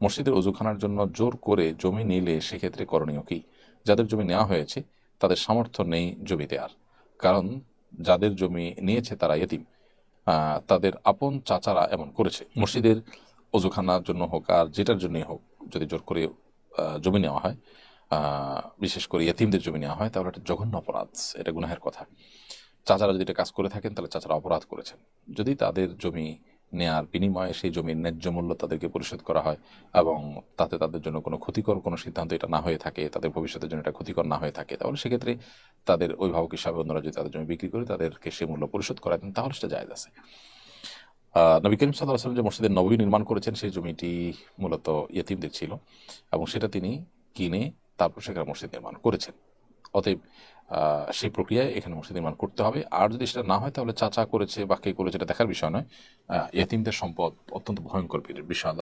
মসজিদের অজুখানার জন্য জোর করে জমি নিলে সেক্ষেত্রে করণীয় কি? যাদের জমি নেওয়া হয়েছে, তাদের সামর্থ্য নেই জমি দেওয়ার কারণ যাদের জমি নিয়েছে তারা এতিম। তাদের আপন চাচারা এমন করেছে। মসজিদের অজুখানার জন্য হোক আর যেটার জন্যই হোক, যদি জোর করে জমি নেওয়া হয় বিশেষ করে এতিমদের জমি নেওয়া হয়, তাহলে এটা জঘন্য অপরাধ। এটা গুনাহের কথা। চাচারা যদি এটা কাজ করে থাকেন, তাহলে চাচারা অপরাধ করেছেন। যদি তাদের জমি নেয়ার বিনিময়ে সেই জমির ন্যায্য মূল্য তাদেরকে পরিশোধ করা হয় এবং তাতে তাদের জন্য কোনো ক্ষতিকর কোনো সিদ্ধান্ত এটা না হয়ে থাকে, তাদের ভবিষ্যতের জন্য এটা ক্ষতিকর না হয়ে থাকে। তাহলে সেক্ষেত্রে তাদের অভিভাবক হিসাবে অন্যরা যদি তাদের জমি বিক্রি করে তাদেরকে সে মূল্য পরিশোধ করা দেন, তাহলে সেটা জায়গা আছে। নবী করিম সাল্লাহ যে মসজিদের নবী নির্মাণ করেছেন সেই জমিটি মূলত ইয়েতিমদের ছিল এবং সেটা তিনি কিনে তারপর সেখানে মসজিদ নির্মাণ করেছেন। অতএব সেই প্রক্রিয়ায় এখানে মসজিদ নির্মাণ করতে হবে। আর যদি সেটা না হয় তাহলে চাচা করেছে বা কে করেছে এটা দেখার বিষয় নয়। আহ, ইয়েতিমদের সম্পদ অত্যন্ত ভয়ঙ্কর বিষয়।